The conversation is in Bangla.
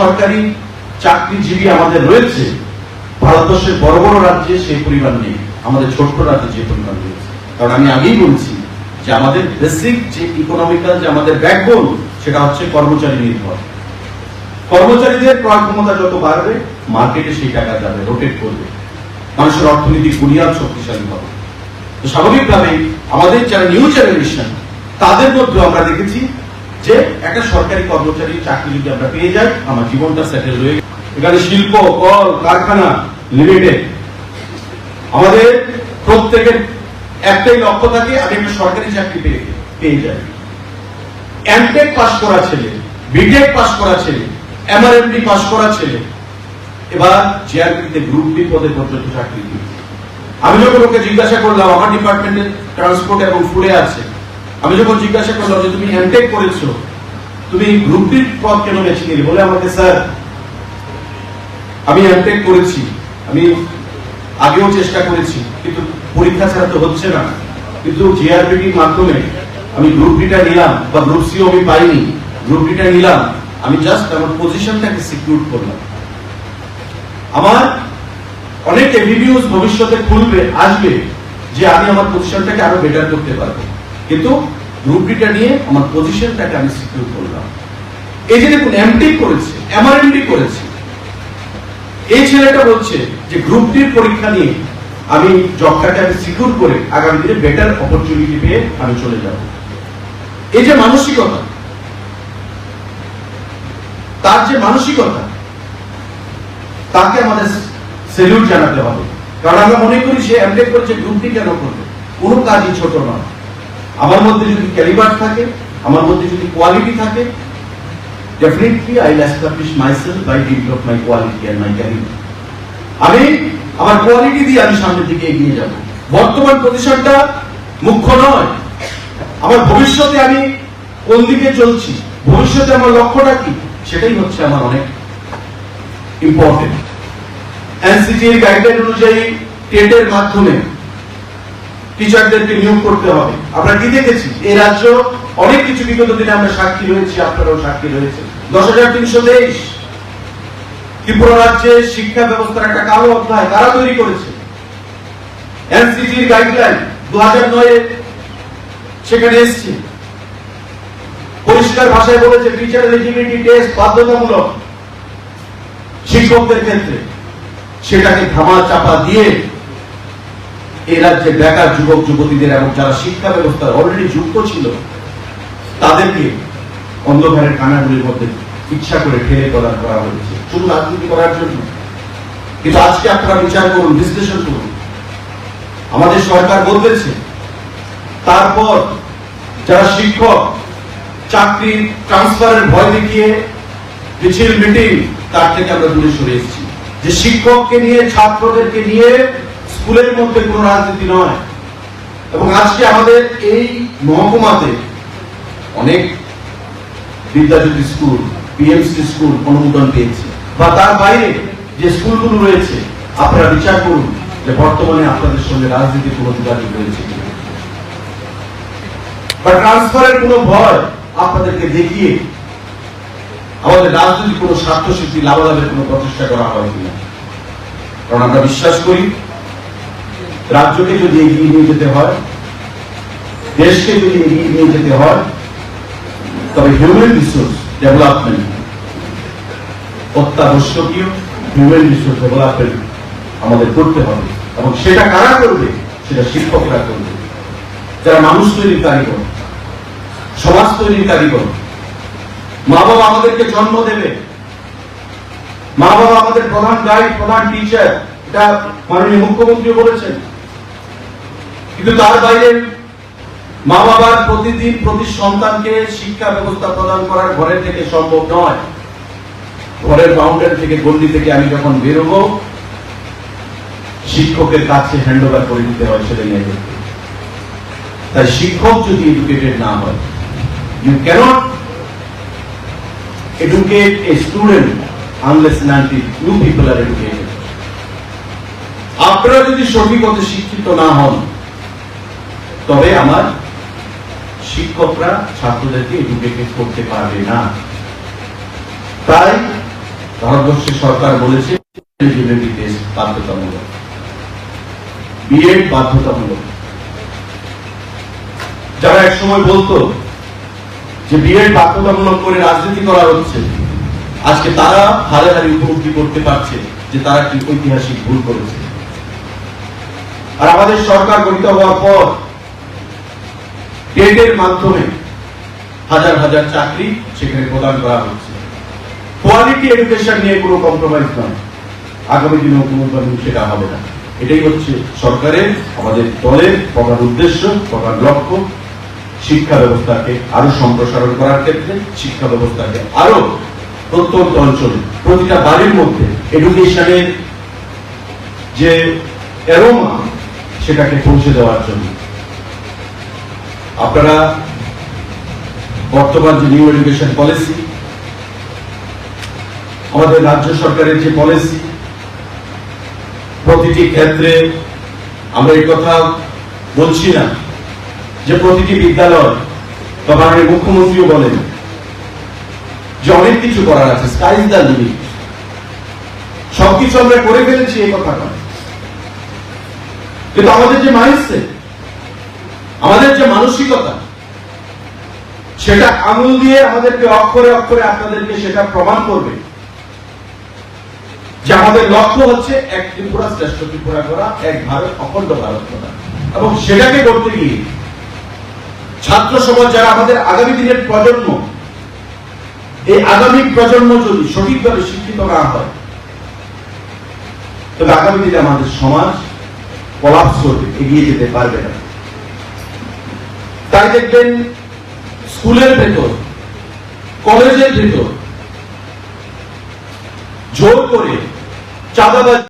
সরকারি চাকরিজীবী আমাদের রয়েছে, ভারতবর্ষের বড় বড় রাজ্যে সেই পরিমাণ নেই, আমাদের ছোট্ট রাজ্যে যে পরিমাণ রয়েছে। কারণ আমি আগেই বলছি যে আমাদের বেসিক যে ইকোনমিক্যাল যে আমাদের ব্যাকবোন সেটা হচ্ছে কর্মচারী নির্ভর। কর্মচারীদের ক্রয় ক্ষমতা যত বাড়বে মার্কেটে সেই টাকা যাবে রোটেট করবে। মানুষের অর্থনৈতিক বুনিয়াদ শক্তিশালী হবে। তো স্বাভাবিকভাবেই আমাদের যারা নিউ জেনারেশন তাদের মধ্যে আমরা দেখেছি যে একটা সরকারি কর্মচারী চাকরি যদি আমরা পেয়ে যাই, আমার জীবনটা সেটেল হয়ে। এখানে শিল্প, কল, কারখানা লিমিটেড আমাদের প্রত্যেকের একটাই লক্ষ্য থাকে, আমি একটা সরকারি চাকরি পেয়ে পেয়ে যাই। এমটেক পাস করা ছেলে বিটেক পাস করা ছেলে এমআরএমডি পাস করা ছেলে, এবার জিআরপিতে গ্রুপ বি পদে পর্যন্ত চাকরি আমি যখন ওকে জিজ্ঞাসা করলাম, আমার ডিপার্টমেন্টে ট্রান্সপোর্ট এবং ফুডে আছে আমি যখন জিজ্ঞাসা করলাম যে তুমি এমটেক করেছ, তুমি গ্রুপ বি পদ কেন বেছে নিলে বলে আমাকে, স্যার, আমি এমটেক করেছি। আমি আগেও চেষ্টা করেছি, কিন্তু পরীক্ষা ছাড়া তো হচ্ছে না। কিন্তু জিআরপিটির মাধ্যমে আমি গ্রুপ ডিটা নিলাম, বা গ্রুপ সিও আমি পাইনি। গ্রুপ ডিটা নিলাম, আমি জাস্ট আমার পজিশনটাকে সিকিউর করলাম। আমার অনেক এভিনিউজ ভবিষ্যতে খুলবে, আসবে, যে আমি আমার পজিশনটাকে আরও বেটার করতে পারব। কিন্তু গ্রুপ নিয়ে আমার পজিশনটাকে আমি সিকিউর করলাম। এই যে দেখুন এমডি করেছে এমআরএমডি করেছে। এই ছেলেটা বলছে যে গ্রুপ ডির পরীক্ষা নিয়ে আমি জবটাকে আমি সিকিউর করে আগামী দিনে বেটার অপরচুনিটি পেয়ে আমি চলে যাব। এই যে মানসিকতা, তার যে মানসিকতা, তাকে আমাদের সেলিউট জানাতে হবে। কারণ আমরা মনে করি সে এমটেক করেছে গ্রুপ ডি কেন করবে? কোনো কাজই ছোট নয়। আমার মধ্যে যদি ক্যালিবার থাকে, আমার মধ্যে যদি কোয়ালিটি থাকে, definitely I'll establish myself by dint of my quality and my career. আমি আমার কোয়ালিটি দিয়ে আমি সামনের দিকে এগিয়ে যাব। বর্তমান পজিশনটা মুখ্য নয়। আমার ভবিষ্যতে আমি কোন দিকে চলছি, ভবিষ্যতে আমার লক্ষ্যটা কি, সেটাই হচ্ছে আমার অনেক ইম্পর্টেন্ট এনসিটির গাইডলাইন অনুযায়ী টেটের মাধ্যমে টিচারদেরকে নিয়োগ করতে হবে। আমরা কি দেখেছি? এই রাজ্য অনেক কিছু বিগত দিনে আমরা সাক্ষী রয়েছি, আপনারাও সাক্ষী রয়েছে দশ হাজার তিনশো তেইশ। ত্রিপুরা রাজ্যে শিক্ষা ব্যবস্থার একটা কালো অধ্যায় তারা তৈরি করেছে? এনসিটির গাইডলাইন দু হাজার নয়ে সেখানে এসছে। পরিষ্কার ভাষায় বলেছে টিচার এলিজিবিলিটি টেস্ট বাধ্যতামূলক শিক্ষকদের ক্ষেত্রে। সেটাকে ধামা চাপা দিয়ে এই রাজ্যে বেকার যুবক, যুবতীদের এবং যারা শিক্ষা ব্যবস্থায় অলরেডি যুক্ত ছিল, তাদেরকে অন্ধকারের কানাগুলির মধ্যে ইচ্ছা করে ঠেলে করা করা হয়েছে। শুধু রাজনীতি করার জন্য। কিন্তু আজকে আপনারা বিচার করুন, বিশ্লেষণ করুন। আমাদের সরকার বদলেছে। তারপর যারা শিক্ষক, চাকরি ট্রান্সফারের ভয় দেখিয়ে মিছিল, মিটিং, তার থেকে আমরা দূরে সরে এসেছি। যে শিক্ষককে নিয়ে, ছাত্রদেরকে নিয়ে স্কুলের মধ্যে কোনো রাজনীতি নয়। এবং আজকে আমাদের এই মহকুমাতে অনেক বিদ্যাজ্যোতি স্কুল, পিএমসি স্কুল, অনুমোদন পেয়েছে। বা তার বাইরে যে স্কুলগুলো রয়েছে, আপনারা বিচার করুন যে বর্তমানে আপনাদের সঙ্গে রাজনীতির কোনো যোগাযোগ রয়েছে বা ট্রান্সফারের কোনো ভয় আপনাদেরকে দেখিয়ে আমাদের রাজনৈতিক কোনো স্বার্থ সিদ্ধি লাভালাভের কোনো প্রচেষ্টা করা হয় কিনা। কারণ আমরা বিশ্বাস করি রাজ্যকে যদি এগিয়ে নিয়ে যেতে হয়, দেশকে যদি এগিয়ে নিয়ে যেতে হয়, তবে হিউম্যান রিসোর্স ডেভেলপমেন্ট অত্যাবশ্যকীয় হিউম্যান রিসোর্স ডেভেলপমেন্ট আমাদের করতে হবে। এবং সেটা কারা করবে? সেটা শিক্ষকরা করবে। যারা মানুষ তৈরির কারিগর, সমাজ তৈরির কারিগর মা বাবা আমাদেরকে জন্ম দেবে। মা বাবা আমাদের প্রধান গাইড, প্রধান টিচার এটা মাননীয় মুখ্যমন্ত্রী বলেছেন। কিন্তু তার বাইরে মা বাবার প্রতিদিন প্রতি সন্তানকে শিক্ষা ব্যবস্থা প্রদান করার ঘরের থেকে সম্ভব নয় ঘরের বাউন্ডারি থেকে গন্ডি থেকে আমি যখন বেরোবো, শিক্ষকের কাছে হ্যান্ড ওভার করে দিতে হয় সেটা নিয়ে তাই শিক্ষক যদি এডুকেটেড না হয় you cannot a student unless and until you people are educated. আপনারা যদি সঠিক শিক্ষিত না হন তবে আমার শিক্ষকরা ছাত্রদেরকে এডুকেটেড করতে পারবে না। তাই ভারতবর্ষের সরকার বলেছে বাধ্যতামূলক। বিএড বাধ্যতামূলক। যারা এক সময় বলতো যে বিএড বাধ্যতামূলক করে রাজনীতি করা হচ্ছে, আজকে তারা হারে হারে উপলব্ধি করতে পারছে যে তারা কি ঐতিহাসিক ভুল করেছে। আর আমাদের সরকার গঠিত হওয়ার পর টেটের মাধ্যমে হাজার হাজার চাকরি সেখানে প্রদান করা হচ্ছে। কোয়ালিটি এডুকেশন নিয়ে কোনো কম্প্রোমাইজ নয়। আগামী দিনেও কোনো সেটা হবে না। এটাই হচ্ছে সরকারের, আমাদের দলের প্রধান উদ্দেশ্য, প্রধান লক্ষ্য। শিক্ষা ব্যবস্থাকে আরও সম্প্রসারণ করার ক্ষেত্রে, শিক্ষা ব্যবস্থাকে আরও প্রত্যন্ত অঞ্চলে, প্রতিটা বাড়ির মধ্যে এডুকেশনের যে এরোমা সেটাকে পৌঁছে দেওয়ার জন্য। আপনারা বর্তমান যে নিউ এডুকেশন পলিসি, আমাদের রাজ্য সরকারের যে পলিসি, প্রতিটি ক্ষেত্রে আমরা এই কথা বলছি না যে প্রতিটি বিদ্যালয় বা মাননীয় মুখ্যমন্ত্রীও বলেন যে অনেক কিছু করার আছে স্কাই ইজ দ্য লিমিট সবকিছু আমরা করে ফেলেছি, এই কথা নয় কিন্তু আমাদের যে মাইন্ডসেট আমাদের যে মানসিকতা, সেটা আঙুল দিয়ে আমাদেরকে অক্ষরে অক্ষরে আপনাদেরকে সেটা প্রমাণ করবে যে আমাদের লক্ষ্য হচ্ছে এক ত্রিপুরা শ্রেষ্ঠ ত্রিপুরা করা, এক ভারত, অখণ্ড ভারত করা। এবং সেটাকে করতে গিয়ে ছাত্র সমাজ যারা আমাদের আগামী দিনের প্রজন্ম, এই আগামী প্রজন্ম যদি সঠিকভাবে শিক্ষিত না হয় তবে আগামী দিনে আমাদের সমাজ কলাপস করবে এগিয়ে যেতে পারবে না। তাই দেখবেন স্কুলের ভেতর কলেজের ভেতর জোর করে চাঁদাবাজ